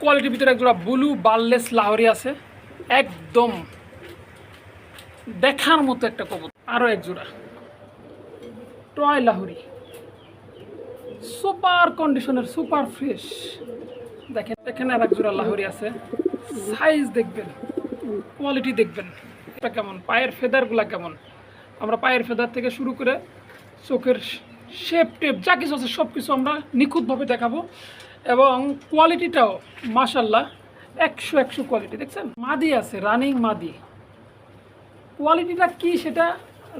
কোয়ালিটির ভিতরে একজোড়া ব্লু বার্লেস লাহরি আছে। একদম দেখার মতো একটা কবুতর। আরও এক জোড়া টয় লাহরি সুপার কন্ডিশনের সুপার ফ্রেশ দেখেন এখানে আর এক জোড়া লাহরি আছে। সাইজ দেখবেন কোয়ালিটি দেখবেন। এটা কেমন? পায়ের ফেদারগুলা কেমন? আমরা পায়ের ফেদার থেকে শুরু করে চোখের শেপ টেপ যা কিছু আছে সব কিছু আমরা নিখুঁতভাবে দেখাবো। এবং কোয়ালিটিটাও মাসাল্লাহ একশো একশো কোয়ালিটি দেখছেন? মাদি আছে রানিং মাদি। কোয়ালিটিটা কি সেটা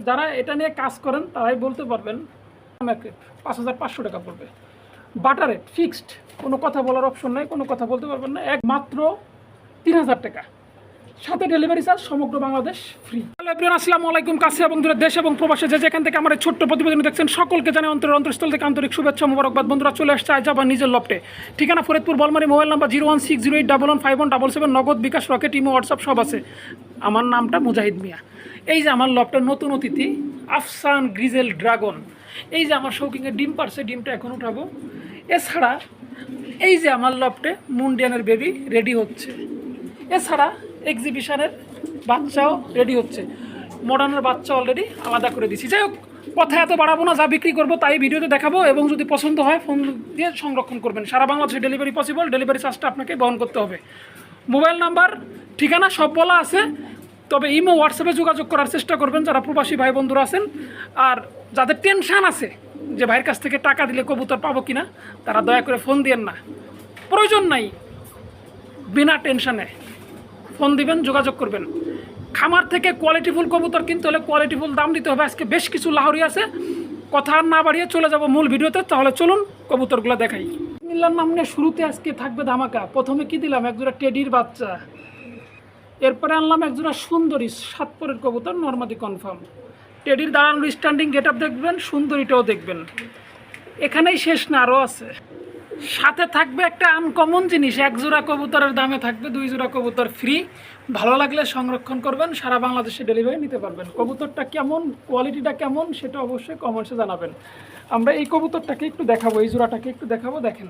যারা এটা নিয়ে কাজ করেন, তারাই বলতে পারবেন। আমাকে পাঁচ হাজার পাঁচশো টাকা পড়বে। বাটার রেট ফিক্সড কোনো কথা বলার অপশন নাই, কোনো কথা বলতে পারবেন না। একমাত্র তিন হাজার টাকা। সাথে ডেলিভারি চার্জ, সমগ্র বাংলাদেশ ফ্রি আসসালামু আলাইকুম। কাছে এবং দূরে দেশ এবং প্রবাসে যে যেখান থেকে আমার ছোট্ট প্রতিবেদন দেখছেন, সকলকে জানাই অন্তরের অন্তরস্থল থেকে আন্তরিক শুভেচ্ছা, মোবারকবাদ। বন্ধুরা, চলে আসছে আজ আবার নিজের লপটে ঠিকানা Faridpur, Bolmari, mobile number zero one six zero eight double one five one double seven, Nagad bKash, Rocket, imo, WhatsApp সব আছে। আমার নামটা মুজাহিদ মিয়া। এই যে আমার লপটের নতুন অতিথি, আফসান গ্রিজেল ড্রাগন। এই যে আমার শৌকিংয়ের ডিম পারছে, ডিমটা এখন উঠাবো। এছাড়া এই যে আমার লপটে মুন্ডিয়ানের বেবি রেডি হচ্ছে। এছাড়া এক্সিবিশনের বাচ্চাও রেডি হচ্ছে। মডার্নের বাচ্চা অলরেডি আলাদা করে দিছি যাই হোক, কথা এত বাড়াবো না, যা বিক্রি করব তাই ভিডিওতে দেখাবো এবং যদি পছন্দ হয় ফোন দিয়ে সংরক্ষণ করবেন। সারা বাংলাদেশে ডেলিভারি পসিবল ডেলিভারি চার্জটা আপনাকে বহন করতে হবে। মোবাইল নাম্বার ঠিকানা সব বলা আছে, তবে ইমো হোয়াটসঅ্যাপে যোগাযোগ করার চেষ্টা করবেন যারা প্রবাসী ভাই বন্ধুরা আছেন। আর যাদের টেনশান আছে যে ভাইয়ের কাছ থেকে টাকা দিলে কবুতর পাবো কিনা, তারা দয়া করে ফোন দিয়েন না। প্রয়োজন নাই, বিনা টেনশনে ফোন দিবেন, যোগাযোগ করবেন। খামার থেকে কোয়ালিটিফুল কবুতর কিনতে হলে কোয়ালিটিফুল দাম দিতে হবে। আজকে বেশ কিছু লাহরি আছে। কথা না বাড়িয়ে চলে যাব মূল ভিডিওতে। তাহলে চলুন কবুতরগুলো দেখাই। মিল্লার নামনে শুরুতে আজকে থাকবে ধামাকা। প্রথমে কি দিলাম? একজোড়া টেডির বাচ্চা। এরপরে আনলাম একজোড়া সুন্দরী সাতপরের কবুতর নর্মাদি কনফার্ম টেডির দাঁড়ানোর স্ট্যান্ডিং গেট দেখবেন, সুন্দরীটাও দেখবেন। এখানেই শেষ না, আরও আছে। সাথে থাকবে একটা আনকমন জিনিস, এক জোড়া কবুতরের দামে থাকবে, দুই জোড়া কবুতর ফ্রি ভালো লাগলে সংরক্ষণ করবেন, সারা বাংলাদেশে ডেলিভারি নিতে পারবেন। কবুতরটা কেমন কোয়ালিটিটা কেমন, সেটা অবশ্যই কমেন্টসে জানাবেন। আমরা এই কবুতরটাকে একটু দেখাবো, এই জোড়াটাকে একটু দেখাবো, দেখেন।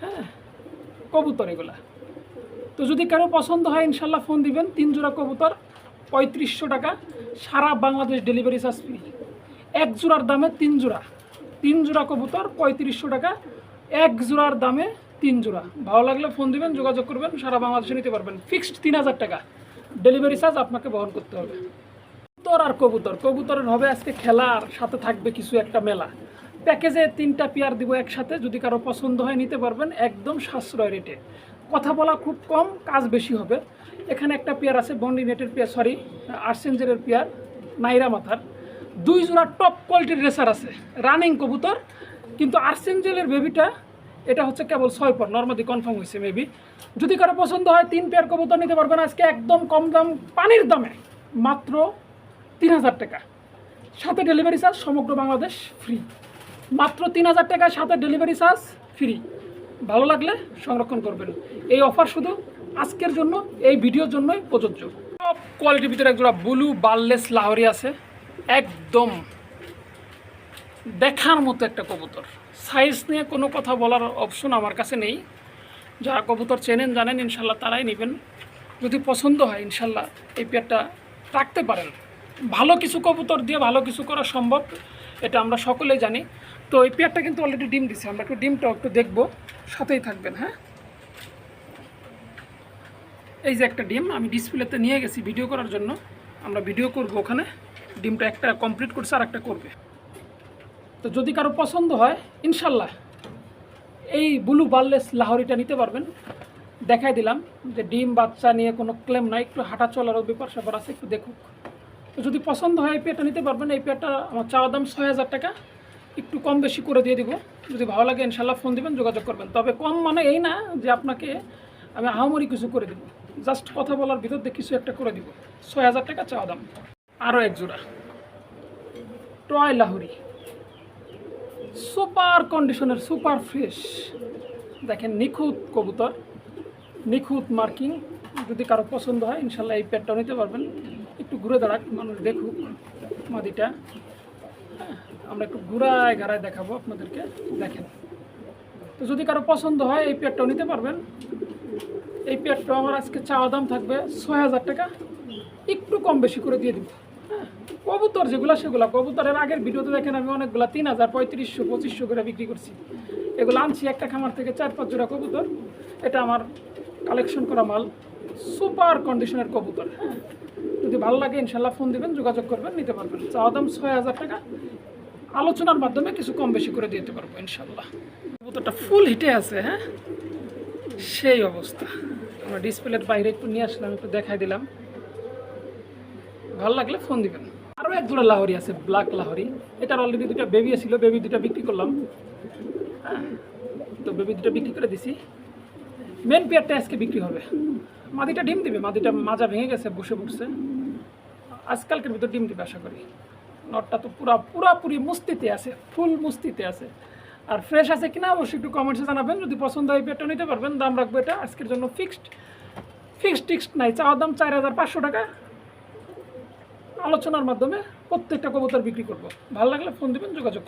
হ্যাঁ কবুতর এগুলা। তো যদি কারও পছন্দ হয় ইনশাল্লাহ ফোন দিবেন। তিন জোড়া কবুতর, পঁয়ত্রিশশো টাকা, সারা বাংলাদেশ ডেলিভারি চার্জ ফ্রি এক জোড়ার দামে তিন জোড়া। তিন জোড়া কবুতর, পঁয়ত্রিশশো টাকা এক জোড়ার দামে তিন জোড়া। ভালো লাগলে ফোন দিবেন, যোগাযোগ করবেন, সারা বাংলাদেশে নিতে পারবেন। ফিক্সড তিন হাজার টাকা। ডেলিভারি চার্জ আপনাকে বহন করতে হবে। কবুতর আর কবুতর। কবুতরের হবে আজকে খেলার সাথে থাকবে কিছু একটা মেলা। প্যাকেজে তিনটা পেয়ার দিব একসাথে, যদি কারও পছন্দ হয় নিতে পারবেন, একদম সাশ্রয় রেটে কথা বলা খুব কম, কাজ বেশি হবে। এখানে একটা পেয়ার আছে বন্ডি নেটের পেয়ার সরি আর্সেঞ্জেরের পেয়ার নাইরা মাথার। দুই জোড়া টপ কোয়ালিটির রেসার আছে। রানিং কবুতর কিন্তু আর্সেঞ্জেলের বেবিটা এটা হচ্ছে কেবল ছয় পর নর্মাদি কনফার্ম হয়েছে মেবি যদি কারও পছন্দ হয়, তিন পেয়ার কবুতর নিতে পারবেন। আজকে একদম কম দাম, পানির দামে, মাত্র তিন হাজার টাকা। সাথে ডেলিভারি চার্জ সমগ্র বাংলাদেশ ফ্রি মাত্র তিন হাজার টাকায় সাথে ডেলিভারি চার্জ ফ্রি ভালো লাগলে সংরক্ষণ করবেন। এই অফার শুধু আজকের জন্য, এই ভিডিওর জন্যই প্রযোজ্য। টপ কোয়ালিটির ভিতরে একজোড়া ব্লু বার্লেস লাহরি আছে। একদম দেখার মতো একটা কবুতর। সাইজ নিয়ে কোনো কথা বলার অপশন আমার কাছে নেই। যারা কবুতর চেনেন, জানেন ইনশাল্লাহ তারাই নেবেন। যদি পছন্দ হয় ইনশাল্লাহ এই পেয়ারটা রাখতে পারেন। ভালো কিছু কবুতর দিয়ে ভালো কিছু করা সম্ভব, এটা আমরা সকলেই জানি। তো এই পেয়ারটা কিন্তু অলরেডি ডিম দিছে, আমরা একটু ডিমটাও একটু দেখব। সাথেই থাকবেন হ্যাঁ? এই যে একটা ডিম, আমি ডিসপ্লেতে নিয়ে গেছি ভিডিও করার জন্য। আমরা ভিডিও করব ওখানে। ডিমটা একটা কমপ্লিট করছে আর একটা করবে। তো যদি কারও পছন্দ হয়, ইনশাল্লাহ এই ব্লু বার্লেস লাহরিটা নিতে পারবেন। দেখাই দিলাম যে ডিম বাচ্চা নিয়ে কোনো ক্লেম নাই, একটু হাঁটা চলারও ব্যাপার স্যাপার আছে, একটু দেখুক। তো যদি পছন্দ হয় এই পেয়ারটা নিতে পারবেন, এই পেয়ারটা আমার চাওয়া দাম ছয় হাজার টাকা। একটু কম বেশি করে দিয়ে দিব। যদি ভালো লাগে, ইনশাল্লাহ ফোন দিবেন, যোগাযোগ করবেন। তবে কম মানে এই না যে আপনাকে আমি আহামরি কিছু করে দিব। জাস্ট কথা বলার ভিতর দিয়ে কিছু একটা করে দিব। ছয় হাজার টাকা চাওয়া দাম। আরও এক জোড়া। টয় লাহুরি। সুপার কন্ডিশনের সুপার ফ্রেশ। দেখেন নিখুঁত কবুতর নিখুঁত মার্কিং। যদি কারও পছন্দ হয় ইনশাল্লাহ এই পেটটাও নিতে পারবেন। একটু ঘুরে দাঁড়াক মানুষ দেখুক মাদিটা। হ্যাঁ, আমরা একটু ঘুরায় ঘাড়ায় দেখাবো আপনাদেরকে। দেখেন। তো যদি কারও পছন্দ হয় এই পেয়ারটাও নিতে পারবেন। এই পেয়ারটাও আমার আজকে চাওয়া দাম থাকবে ছয় হাজার টাকা। একটু কম বেশি করে দিয়ে হ্যাঁ কবুতর যেগুলো, সেগুলো কবুতরের আগের ভিডিওতে দেখেন আমি অনেকগুলো তিন হাজার পঁয়ত্রিশশো, পঁচিশশো করে বিক্রি করছি। এগুলো আনছি, একটা খামার থেকে চার, পাঁচ জোড়া কবুতর। এটা আমার কালেকশন করা মাল সুপার কন্ডিশনের কবুতর। হ্যাঁ যদি ভালো লাগে, ইনশাল্লাহ ফোন দিবেন, যোগাযোগ করবেন, নিতে পারবেন। চাওয়া দাম ছয় হাজার টাকা। আলোচনার মাধ্যমে কিছু কম বেশি করে দিতে পারব, ইনশাল্লাহ। কবুতরটা ফুল হিটে আছে হ্যাঁ? সেই অবস্থা। আমরা ডিসপ্লের বাইরে একটু নিয়ে আসলাম, একটু দেখাই দিলাম। ভালো লাগলে ফোন দিবেন আরও এক জোড়া লাহরি আছে ব্ল্যাক লাহরি। এটার অলরেডি দুটা বেবি ছিল বেবি দুটা বিক্রি করলাম। তো বেবি দুটা বিক্রি করে দিছি। মেন পেয়ারটা আজকে বিক্রি হবে। মাদিটা ডিম দিবে, মাদিটা মাজা ভেঙে গেছে, বসে বসছে আজকালকের ভিতর ডিম দিবে, আশা করি। নটটা তো পুরা পুরাপুরি মুস্তিতে আছে ফুল মুস্তিতে আছে। আর ফ্রেশ আছে কিনা অবশ্যই একটু কমেন্টসে জানাবেন। যদি পছন্দ হয় পেয়ারটা নিতে পারবেন। দাম রাখব এটা। আজকের জন্য ফিক্সড ফিক্সড টিক্সড নাই। চাওয়ার দাম চার হাজার পাঁচশো টাকা। আলোচনার মাধ্যমে প্রত্যেকটা কবুতর বিক্রি করব। ভালো লাগলে ফোন দিবেন, যোগাযোগ।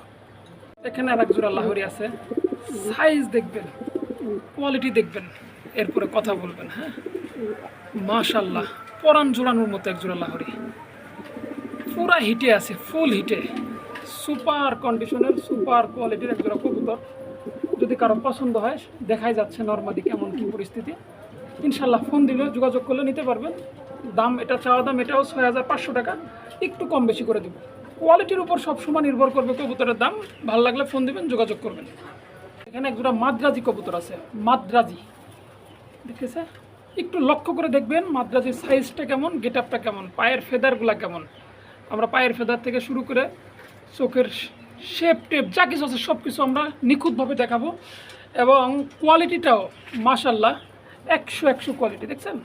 এখানে আর এক জোড়া লাহরি আছে। সাইজ দেখবেন কোয়ালিটি দেখবেন, এরপরে কথা বলবেন হ্যাঁ? মাশাল্লাহ পরাণ জোড়ানোর মতো এক জোড়া লাহরি পুরা হিটে আছে ফুল হিটে। সুপার কন্ডিশনের সুপার কোয়ালিটির এক জোড়া কবুতর। যদি কারও পছন্দ হয়, দেখাই যাচ্ছে নর্মালি কেমন কি পরিস্থিতি। ইনশাল্লাহ ফোন দিলে যোগাযোগ করলে নিতে পারবেন। দাম, এটা চাওয়া দাম, এটাও ছয় হাজার পাঁচশো টাকা, একটু কম বেশি করে দেবো। কোয়ালিটির উপর সবসময় নির্ভর করবে কবুতরের দাম। ভালো লাগলে ফোন দিবেন, যোগাযোগ করবেন। এখানে এক জোড়া মাদ্রাজি কবুতর আছে, মাদ্রাজি। দেখেছে? একটু লক্ষ্য করে দেখবেন, মাদ্রাজির সাইজটা কেমন গেট আপটা কেমন, পায়ের ফেদারগুলা কেমন। আমরা পায়ের ফেদার থেকে শুরু করে চোখের শেপ টেপ যা কিছু আছে সব কিছু আমরা নিখুঁতভাবে দেখাবো। এবং কোয়ালিটিটাও মাশাল্লাহ একশো একশো কোয়ালিটি দেখছেন?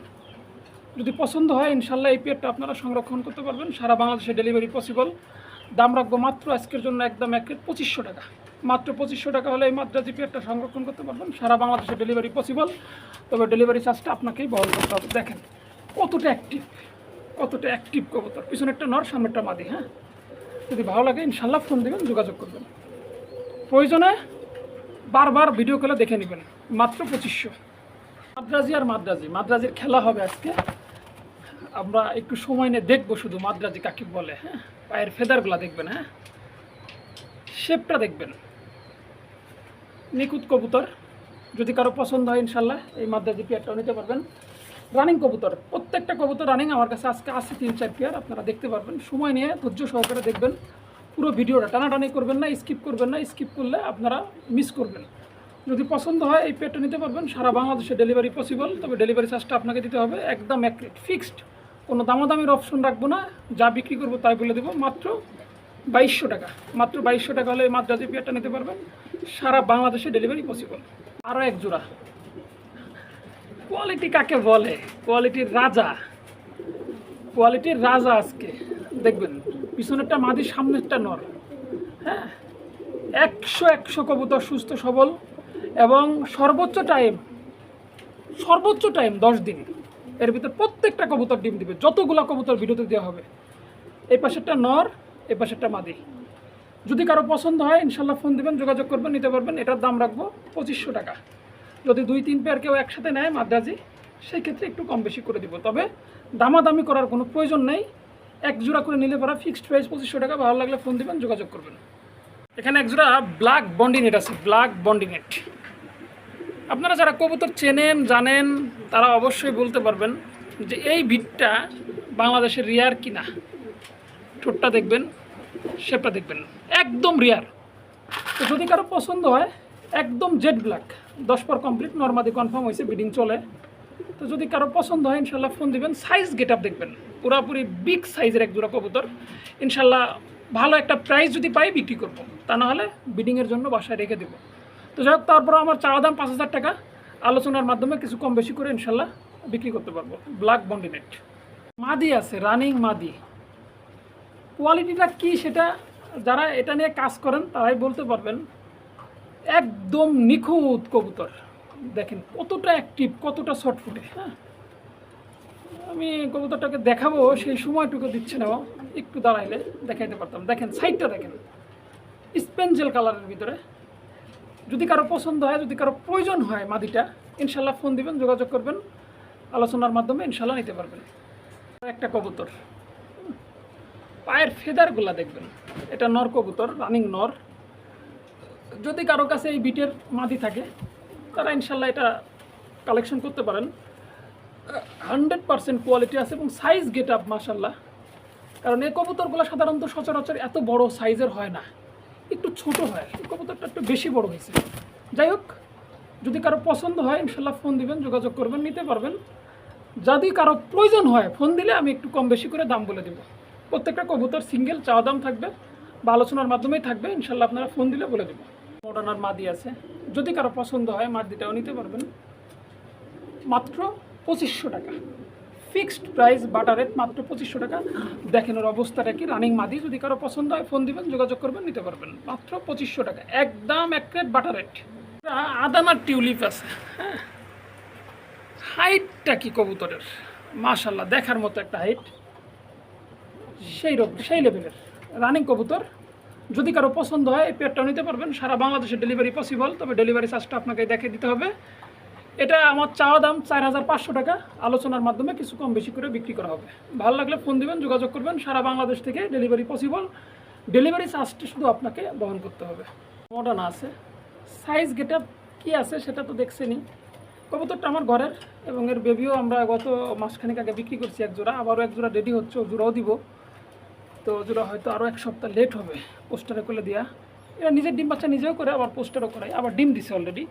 যদি পছন্দ হয়, ইনশাল্লাহ এই পেয়ারটা আপনারা সংরক্ষণ করতে পারবেন। সারা বাংলাদেশে ডেলিভারি পসিবল। দাম রাখব মাত্র আজকের জন্য একদম এক পঁচিশশো টাকা। মাত্র পঁচিশশো টাকা হলে এই মাদ্রাজি পেয়ারটা সংরক্ষণ করতে পারবেন। সারা বাংলাদেশে ডেলিভারি পসিবল। তবে ডেলিভারি চার্জটা আপনাকেই বহন করতে হবে। দেখেন, কতটা অ্যাক্টিভ কতটা অ্যাক্টিভ কবুতর। পিছনে একটা নর সামনে একটা মাদি হ্যাঁ? যদি ভালো লাগে, ইনশাল্লাহ ফোন দেবেন, যোগাযোগ করবেন। প্রয়োজনে বারবার ভিডিও কলে দেখে নেবেন। মাত্র পঁচিশশো। মাদ্রাজি আর মাদ্রাজি। মাদ্রাজির খেলা হবে আজকে। আমরা একটু সময় নিয়ে দেখব শুধু মাদ্রাজি কাকে বলে হ্যাঁ? পায়ের ফেদারগুলা দেখবেন হ্যাঁ? শেপটা দেখবেন। নিখুঁত কবুতর, যদি কারও পছন্দ হয় ইনশাল্লাহ এই মাদ্রাজি পেয়ারটাও নিতে পারবেন। রানিং কবুতর, প্রত্যেকটা কবুতর রানিং আমার কাছে আজকে আছে তিন, চার পেয়ার, আপনারা দেখতে পারবেন। সময় নিয়ে ধৈর্য সহকারে দেখবেন। পুরো ভিডিওটা টানাটানি করবেন না, স্কিপ করবেন না, স্কিপ করলে আপনারা মিস করবেন। যদি পছন্দ হয় এই পেয়ারটা নিতে পারবেন। সারা বাংলাদেশে ডেলিভারি পসিবল, তবে ডেলিভারি চার্জটা আপনাকে দিতে হবে একদম এক ফিক্সড। কোনো দামাদামির অপশন রাখব না, যা বিক্রি করব তাই বলে দেবো, মাত্র বাইশশো টাকা। মাত্র বাইশশো টাকা হলে মাদ্রাজি পেয়ারটা নিতে পারবেন, সারা বাংলাদেশে ডেলিভারি পসিবল আরও এক জোড়া। কোয়ালিটি কাকে বলে? কোয়ালিটির রাজা। কোয়ালিটির রাজা আজকে। দেখবেন, পিছনেরটা মাদি সামনেরটা নর। হ্যাঁ? একশো একশো কবুতর সুস্থ, সবল এবং সর্বোচ্চ টাইম সর্বোচ্চ টাইম দশ দিন। এর ভিতর প্রত্যেকটা কবুতর ডিম দিবে, যতগুলো কবুতর ভিডিওতে দেওয়া হবে। এই পাশেরটা নর, এই পাশেরটা মাদি। যদি কারও পছন্দ হয়, ইনশাল্লাহ ফোন দিবেন, যোগাযোগ করবেন, নিতে পারবেন। এটার দাম রাখব পঁচিশশো টাকা। যদি দুই, তিন পেয়ার কেউ একসাথে নেয় মাদ্রাজি, সেই ক্ষেত্রে একটু কম বেশি করে দিব। তবে দামাদামি করার কোনো প্রয়োজন নেই। এক জোড়া করে নিলে পরা ফিক্সড প্রাইস পঁচিশশো টাকা, ভালো লাগলে ফোন দিবেন, যোগাযোগ করবেন। এখানে এক জোড়া ব্ল্যাক বন্ডিনেট আছে ব্ল্যাক বন্ডিনেট আপনারা যারা কবুতর চেনেন, জানেন, তারা অবশ্যই বলতে পারবেন যে এই ভিটটা বাংলাদেশের রিয়ার কিনা। ঠোঁটটা দেখবেন, শেপটা দেখবেন। একদম রিয়ার। তো যদি কারও পছন্দ হয়, একদম জেড ব্ল্যাক। দশ পর কমপ্লিট, নর্মাদি কনফার্ম হয়েছে বিডিং চলে। তো যদি কারও পছন্দ হয়, ইনশাল্লাহ ফোন দিবেন, সাইজ গেট আপ দেখবেন। পুরাপুরি বিগ সাইজের এক জোড়া কবুতর। ইনশাল্লাহ ভালো একটা প্রাইস যদি পাই, বিক্রি করব। তা না হলে বিডিংয়ের জন্য বাসায় রেখে দেবো। তো যাই হোক তারপর আমার চাওয়া দাম পাঁচ হাজার টাকা। আলোচনার মাধ্যমে কিছু কম বেশি করে ইনশাল্লাহ বিক্রি করতে পারব। ব্ল্যাক বন্ডিনেট মাদি আছে রানিং মাদি। কোয়ালিটিটা কি সেটা যারা এটা নিয়ে কাজ করেন, তারাই বলতে পারবেন। একদম নিখুঁত কবুতর। দেখেন কতটা অ্যাক্টিভ কতটা শর্টফুটে হ্যাঁ? আমি কবুতরটাকে দেখাবো, সেই সময়টুকু দিচ্ছে না একটু দাঁড়াইলে দেখাইতে পারতাম। দেখেন সাইডটা দেখেন। স্পেঞ্জেল কালারের ভিতরে। যদি কারও পছন্দ হয়, যদি কারও প্রয়োজন হয় মাদিটা, ইনশাল্লাহ ফোন দিবেন, যোগাযোগ করবেন, আলোচনার মাধ্যমে ইনশাল্লাহ নিতে পারবেন। একটা কবুতর। পায়ের ফেদারগুলা দেখবেন। এটা নর কবুতর রানিং নর। যদি কারও কাছে এই বিটের মাদি থাকে, তারা ইনশাল্লাহ এটা কালেকশন করতে পারেন। হান্ড্রেড পার্সেন্ট কোয়ালিটি আছে এবং সাইজ গেট আপ মাসাল্লাহ কারণ এই কবুতরগুলো সাধারণত সচরাচর এত বড় সাইজের হয় না। একটু ছোট হয়। কবুতরটা একটু বেশি বড় হয়েছে। যাই হোক, যদি কারও পছন্দ হয়, ইনশাল্লাহ ফোন দিবেন, যোগাযোগ করবেন, নিতে পারবেন। যদি কারও প্রয়োজন হয়, ফোন দিলে আমি একটু কম বেশি করে দাম বলে দেবো। প্রত্যেকটা কবুতর সিঙ্গেল, চাওয়া দাম থাকবে বা আলোচনার মাধ্যমেই থাকবে, ইনশাল্লাহ আপনারা ফোন দিলে বলে দেবো। মডার্নার মাদি আছে। যদি কারও পছন্দ হয় মাদিটাও নিতে পারবেন। মাত্র পঁচিশশো টাকা। ফিক্সড প্রাইস বাটার রেট মাত্র পঁচিশশো টাকা। দেখেন ওর অবস্থাটা কি? রানিং মাদি, যদি কারও পছন্দ হয়, ফোন দিবেন, যোগাযোগ করবেন, নিতে পারবেন। মাত্র পঁচিশশো টাকা। একদম এক রেট। বাটার রেট আদানার টিউলিপ আছে হ্যাঁ? হাইটটা কি কবুতরের? মাশাল্লাহ দেখার মতো একটা হাইট। সেই রকম, সেই লেভেলের। রানিং কবুতর, যদি কারও পছন্দ হয়, এই পেয়ারটাও নিতে পারবেন। সারা বাংলাদেশে ডেলিভারি পসিবল, তবে ডেলিভারি চার্জটা আপনাকে দেখে দিতে হবে। এটা আমার চাওয়া দাম চার হাজার পাঁচশো টাকা। আলোচনার মাধ্যমে কিছু কম বেশি করে বিক্রি করা হবে। ভালো লাগলে ফোন দিবেন, যোগাযোগ করবেন। সারা বাংলাদেশ থেকে ডেলিভারি পসিবল। ডেলিভারি চার্জটি শুধু আপনাকে বহন করতে হবে। মডার্ন আছে। সাইজ গেটা কি আছে সেটা তো দেখছেনই। কবুতরটা আমার ঘরের এবং এর বেবিও আমরা গত মাসখানেক আগে বিক্রি করছি এক জোড়া। আবারও এক জোড়া রেডি হচ্ছে জোড়াও দিব। তো জোড়া হয়তো আরও এক সপ্তাহ লেট হবে। পোস্টারে করে দেওয়া এরা নিজের ডিম বাচ্চা নিজেও করে, আবার পোস্টারও করায়। আবার ডিম দিছে অলরেডি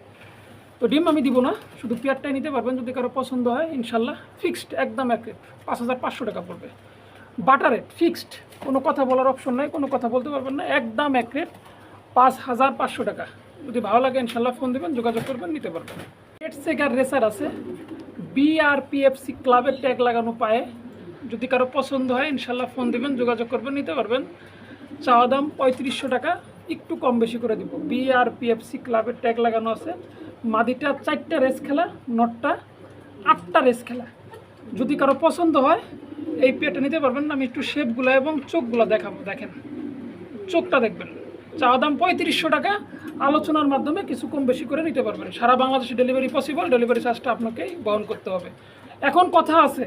তো ডিম আমি দিব না, শুধু পেয়ারটাই নিতে পারবেন যদি কারও পছন্দ হয়, ইনশাল্লাহ ফিক্সড একদম এক রেট পাঁচ হাজার পাঁচশো টাকা পড়বে। বাটার রেট ফিক্সড কোনো কথা বলার অপশন নাই, কোনো কথা বলতে পারবেন না, একদম এক রেট পাঁচ হাজার পাঁচশো টাকা। যদি ভালো লাগে, ইনশাল্লাহ ফোন দেবেন, যোগাযোগ করবেন, নিতে পারবেন। রেড সেকার রেসার আছে বিআরপিএফসি ক্লাবের ট্যাগ লাগানো পায়ে। যদি কারও পছন্দ হয়, ইনশাল্লাহ ফোন দেবেন, যোগাযোগ করবেন, নিতে পারবেন। চাওয়া দাম পঁয়ত্রিশশো টাকা, একটু কম বেশি করে দিব। বিআরপিএফসি ক্লাবের ট্যাগ লাগানো আছে মাদিটা চারটা রেস খেলা, নটটা আটটা রেস খেলা। যদি কারও পছন্দ হয়, এই পেটা নিতে পারবেন আমি একটু শেপগুলো এবং চোখগুলো দেখাবো, দেখেন। চোখটা দেখবেন। চাওয়া দাম পঁয়ত্রিশশো টাকা, আলোচনার মাধ্যমে কিছু কম বেশি করে নিতে পারবেন। সারা বাংলাদেশে ডেলিভারি পসিবল ডেলিভারি চার্জটা আপনাকে বহন করতে হবে। এখন কথা আছে,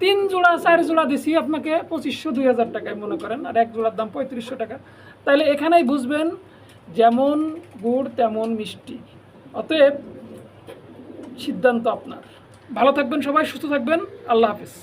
তিন জোড়া, চার জোড়া দিছি আপনাকে পঁচিশশো, দুই হাজার টাকায় মনে করেন, আর এক জোড়ার দাম পঁয়ত্রিশশো টাকা। তাহলে এখানেই বুঝবেন, যেমন গুড় তেমন মিষ্টি। অতএব সিদ্ধান্ত আপনার। ভালো থাকবেন সবাই সুস্থ থাকবেন। আল্লাহ হাফিজ।